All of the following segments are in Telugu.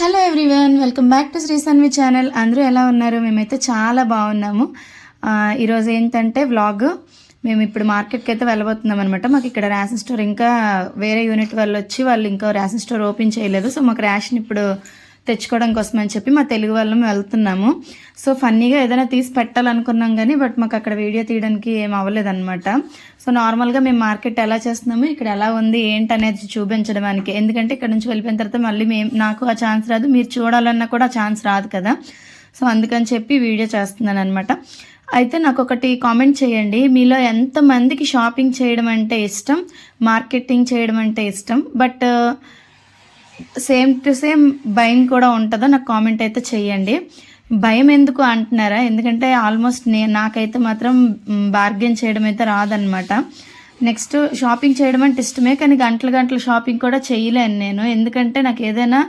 Hello everyone welcome back to Sri Sanvi channel అందరూ ఎలా ఉన్నారు? మేమైతే చాలా బాగున్నాము. ఈరోజు ఏంటంటే వ్లాగ్ మేము ఇప్పుడు మార్కెట్కి అయితే వెళ్ళబోతున్నాం అనమాట మాకు ఇక్కడ రేషన్ స్టోర్ ఇంకా వేరే యూనిట్ వాళ్ళు వచ్చి వాళ్ళు ఇంకా రేషన్ స్టోర్ ఓపెన్ చేయలేదు. సో మాకు రేషన్ ఇప్పుడు తెచ్చుకోవడం కోసం అని చెప్పి మా తెలుగు వాళ్ళం వెళ్తున్నాము. సో ఫన్నీగా ఏదైనా తీసి పెట్టాలనుకున్నాం కానీ బట్ మాకు అక్కడ వీడియో తీయడానికి ఏం అవ్వలేదన్నమాట. సో నార్మల్గా మేము మార్కెట్ ఎలా చేస్తున్నాము ఇక్కడ ఎలా ఉంది ఏంటి అనేది చూపించడానికి ఎందుకంటే ఇక్కడ నుంచి వెళ్ళిపోయిన తర్వాత మళ్ళీ మేము నాకు ఆ ఛాన్స్ రాదు మీరు చూడాలన్నా కూడా ఆ ఛాన్స్ రాదు కదా. సో అందుకని చెప్పి వీడియో చేస్తున్నాను అనమాట అయితే నాకు ఒకటి కామెంట్ చేయండి. మీలో ఎంతమందికి షాపింగ్ చేయడం అంటే ఇష్టం మార్కెటింగ్ చేయడం అంటే ఇష్టం? బట్ సేమ్ టు సేమ్ భయం కూడా ఉంటుందో? నాకు కామెంట్ అయితే చేయండి భయం ఎందుకు అంటున్నారా? ఎందుకంటే ఆల్మోస్ట్ నే నాకైతే మాత్రం బార్గెన్ చేయడం అయితే రాదనమాట నెక్స్ట్ షాపింగ్ చేయడం అంటే ఇష్టమే కానీ గంటలు గంటలు షాపింగ్ కూడా చేయలేను నేను. ఎందుకంటే నాకు ఏదైనా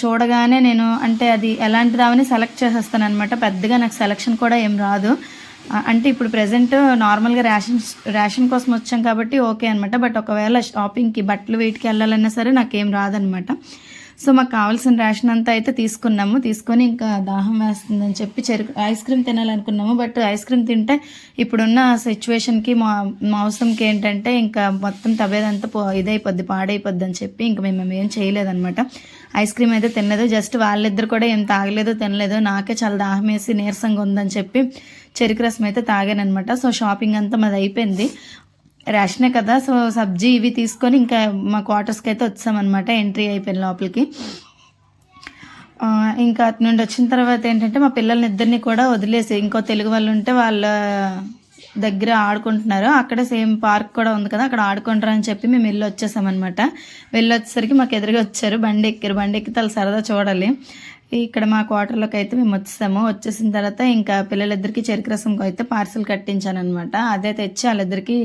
చూడగానే నేను అంటే అది ఎలాంటి దావని సెలెక్ట్ చేసేస్తాను అనమాట పెద్దగా నాకు సెలెక్షన్ కూడా ఏం రాదు. అంటే ఇప్పుడు ప్రజెంట్ నార్మల్గా రేషన్ రేషన్ కోసం వచ్చాం కాబట్టి ఓకే అనమాట బట్ ఒకవేళ షాపింగ్కి బట్టలు వీటికి వెళ్ళాలన్నా సరే నాకేం రాదనమాట సో మాకు కావాల్సిన రేషన్ అంతా అయితే తీసుకున్నాము. తీసుకొని ఇంకా దాహం వేస్తుందని చెప్పి చెరుకు ఐస్ క్రీమ్ తినాలనుకున్నాము. బట్ ఐస్ క్రీమ్ తింటే ఇప్పుడున్న సిచ్యువేషన్కి మా మౌసంకి ఏంటంటే ఇంకా మొత్తం తవ్వేదంతా పో ఇదైపోద్ది పాడైపోద్ది అని చెప్పి ఇంకా మేము ఏం చేయలేదన్నమాట. ఐస్ క్రీమ్ అయితే తినలేదు. జస్ట్ వాళ్ళిద్దరు కూడా ఏం తాగలేదు తినలేదు. నాకే చాలా దాహం వేసి నీరసంగా ఉందని చెప్పి చెరుకు రసం అయితే తాగానమాట సో షాపింగ్ అంతా మాది అయిపోయింది. రేషనే కదా సో సబ్జీ ఇవి తీసుకొని ఇంకా మా క్వార్టర్స్కి అయితే వచ్చామన్నమాట ఎంట్రీ అయిపోయిన లోపలికి. ఇంకా అటు నుండి వచ్చిన తర్వాత ఏంటంటే మా పిల్లల్ని ఇద్దరిని కూడా వదిలేసి ఇంకో తెలుగు వాళ్ళు ఉంటే వాళ్ళ దగ్గర ఆడుకుంటున్నారు. అక్కడ సేమ్ పార్క్ కూడా ఉంది కదా అక్కడ ఆడుకుంటారు అని చెప్పి మేము వెళ్ళి వచ్చేసామన్నమాట వెళ్ళి వచ్చేసరికి మాకు ఎదురుగా వచ్చారు బండి ఎక్కారు. బండి ఎక్కితే వాళ్ళు సరదా చూడాలి. ఇక్కడ మా క్వార్టర్లోకి అయితే మేము వచ్చేసాము. వచ్చేసిన తర్వాత ఇంకా పిల్లలిద్దరికి చెరుకు రసంకి అయితే పార్సిల్ కట్టించాను అనమాట అదే తెచ్చి వాళ్ళిద్దరికి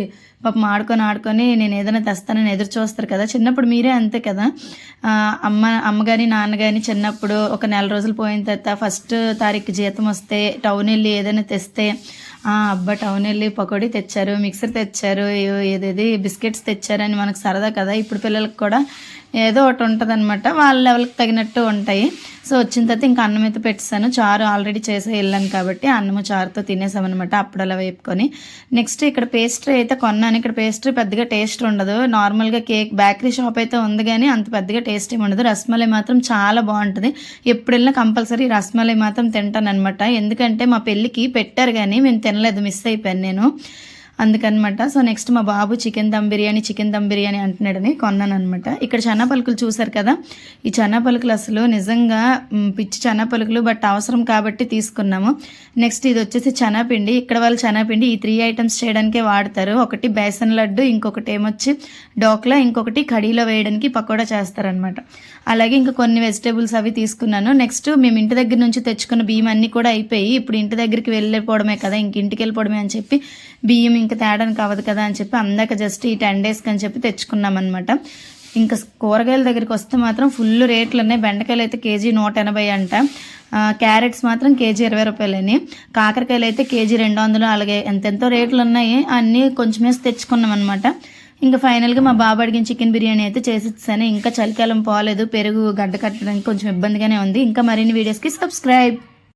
పాపం ఆడుకొని ఆడుకొని నేను ఏదైనా తెస్తానని ఎదురు చూస్తారు కదా చిన్నప్పుడు మీరే అంతే కదా. అమ్మ అమ్మ కానీ నాన్న కానీ చిన్నప్పుడు ఒక నెల రోజులు పోయిన తర్వాత ఫస్ట్ తారీఖు జీతం వస్తే టౌన్ వెళ్ళి ఏదైనా తెస్తే అబ్బా టౌన్ వెళ్ళి పకోడీ తెచ్చారు మిక్సర్ తెచ్చారు ఏదేది బిస్కెట్స్ తెచ్చారని మనకు సరదా కదా. ఇప్పుడు పిల్లలకు కూడా ఏదో ఒకటి ఉంటుంది అనమాట వాళ్ళ లెవెల్కి తగినట్టు ఉంటాయి. సో వచ్చిన తర్వాత ఇంకా అన్నం అయితే పెట్టేసాను చారు ఆల్రెడీ చేసే వెళ్ళాను కాబట్టి అన్నము చారుతో తినేసామన్నమాట అప్పుడలా వేపుకొని. నెక్స్ట్ ఇక్కడ పేస్ట్రీ అయితే కొన్నాను. ఇక్కడ పేస్ట్రీ పెద్దగా టేస్ట్ ఉండదు. నార్మల్గా కేక్ బేకరీ షాప్ అయితే ఉంది కానీ అంత పెద్దగా టేస్ట్ ఏమి ఉండదు. రస్మలై మాత్రం చాలా బాగుంటుంది. ఎప్పుడు వెళ్ళినా కంపల్సరీ రస్మలై మాత్రం తింటాను అనమాట ఎందుకంటే మా పెళ్ళికి పెట్టారు కానీ మేము తినలేదు. మిస్ అయిపోయాను నేను. అందుకనమాట. సో నెక్స్ట్ మా బాబు చికెన్ దమ్ బిర్యానీ చికెన్ దమ్ బిర్యానీ అంటున్నాడని కొన్నాను అనమాట ఇక్కడ చనా పలుకులు చూసారు కదా. ఈ చనా పలుకులు అసలు నిజంగా పిచ్చి చనా పలుకులు బట్ అవసరం కాబట్టి తీసుకున్నాము. నెక్స్ట్ ఇది వచ్చేసి చనాపిండి ఇక్కడ వాళ్ళు చనాపిండి ఈ త్రీ ఐటమ్స్ చేయడానికే వాడతారు. ఒకటి బేసన్ లడ్డు ఇంకొకటి ఏమొచ్చి డోక్లా ఇంకొకటి కడీలో వేయడానికి పకోడా చేస్తారనమాట అలాగే ఇంకా కొన్ని వెజిటేబుల్స్ అవి తీసుకున్నాను. నెక్స్ట్ మేము ఇంటి దగ్గర నుంచి తెచ్చుకున్న బియ్యం అన్నీ కూడా అయిపోయి ఇప్పుడు ఇంటి దగ్గరికి వెళ్ళిపోవడమే కదా ఇంక ఇంటికి వెళ్ళిపోవడమే అని చెప్పి బియ్యం ఇంకా తేడానికి అవ్వదు కదా అని చెప్పి అందాక జస్ట్ ఈ టెన్ డేస్కి అని చెప్పి తెచ్చుకున్నామన్నమాట ఇంకా కూరగాయల దగ్గరికి వస్తే మాత్రం ఫుల్ రేట్లు ఉన్నాయి. బెండకాయలు అయితే కేజీ నూట ఎనభై అంట. క్యారెట్స్ మాత్రం కేజీ ఇరవై రూపాయలని కాకరకాయలు అయితే కేజీ రెండు వందలు అలాగే ఎంతెంతో రేట్లు ఉన్నాయి అన్నీ కొంచెం వేసి తెచ్చుకున్నాం అనమాట ఇంకా ఫైనల్గా మా బాబు అడిగిన చికెన్ బిర్యానీ అయితే చేసిస్తాను ఇంకా చలికాలం పోలేదు. పెరుగు గడ్డ కట్టడానికి కొంచెం ఇబ్బందిగానే ఉంది. ఇంకా మరిన్ని వీడియోస్కి సబ్స్క్రైబ్